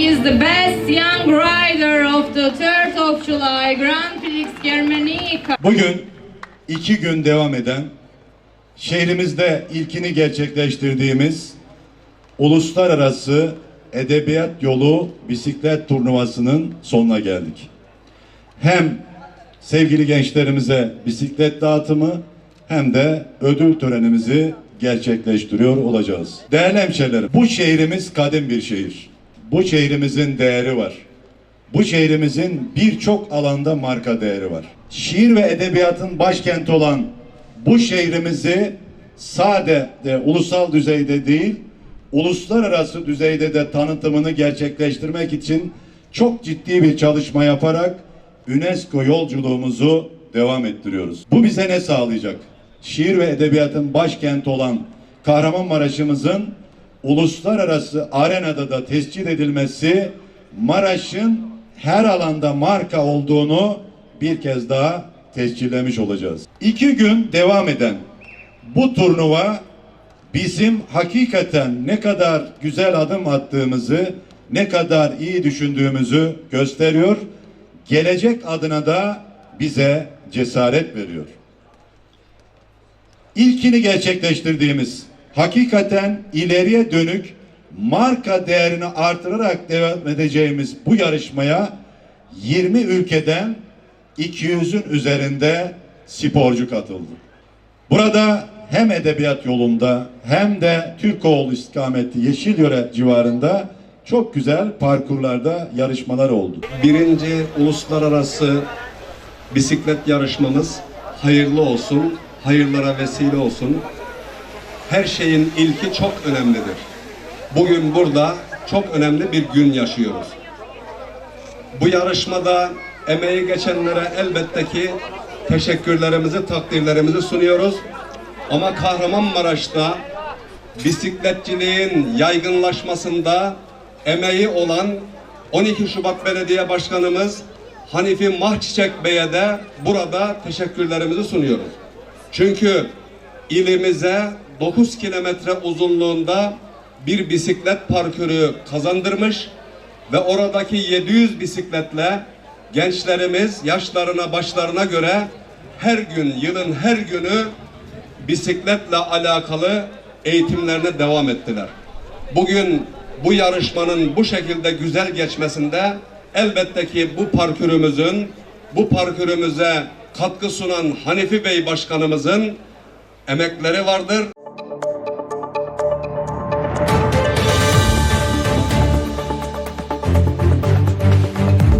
is the best young rider of the 3rd of July Grand Prix Germany. Bugün iki gün devam eden şehrimizde ilkini gerçekleştirdiğimiz uluslararası edebiyat yolu bisiklet turnuvasının sonuna geldik. Hem sevgili gençlerimize bisiklet dağıtımı hem de ödül törenimizi gerçekleştiriyor olacağız. Değerli hemşehrilerim, bu şehrimiz kadim bir şehir. Bu şehrimizin değeri var. Bu şehrimizin birçok alanda marka değeri var. Şiir ve edebiyatın başkenti olan bu şehrimizi sade de ulusal düzeyde değil, uluslararası düzeyde de tanıtımını gerçekleştirmek için çok ciddi bir çalışma yaparak UNESCO yolculuğumuzu devam ettiriyoruz. Bu bize ne sağlayacak? Şiir ve edebiyatın başkenti olan Kahramanmaraş'ımızın uluslararası arenada da tescil edilmesi Maraş'ın her alanda marka olduğunu bir kez daha tescillemiş olacağız. İki gün devam eden bu turnuva bizim hakikaten ne kadar güzel adım attığımızı, ne kadar iyi düşündüğümüzü gösteriyor. Gelecek adına da bize cesaret veriyor. İlkini gerçekleştirdiğimiz hakikaten ileriye dönük marka değerini artırarak devam edeceğimiz bu yarışmaya 20 ülkeden 200'ün üzerinde sporcu katıldı. Burada hem edebiyat yolunda hem de Türkoğlu istikameti Yeşilyöre civarında çok güzel parkurlarda yarışmalar oldu. Birinci uluslararası bisiklet yarışmamız hayırlı olsun, hayırlara vesile olsun. Her şeyin ilki çok önemlidir. Bugün burada çok önemli bir gün yaşıyoruz. Bu yarışmada emeği geçenlere elbette ki teşekkürlerimizi, takdirlerimizi sunuyoruz. Ama Kahramanmaraş'ta bisikletçiliğin yaygınlaşmasında emeği olan 12 Şubat Belediye Başkanımız Hanifi Mahçiçek Bey'e de burada teşekkürlerimizi sunuyoruz. Çünkü ilimize 9 kilometre uzunluğunda bir bisiklet parkürü kazandırmış ve oradaki 700 bisikletle gençlerimiz yaşlarına başlarına göre her gün yılın her günü bisikletle alakalı eğitimlerine devam ettiler. Bugün bu yarışmanın bu şekilde güzel geçmesinde elbette ki bu parkürümüzün bu parkürümüze katkı sunan Hanifi Bey Başkanımızın emekleri vardır.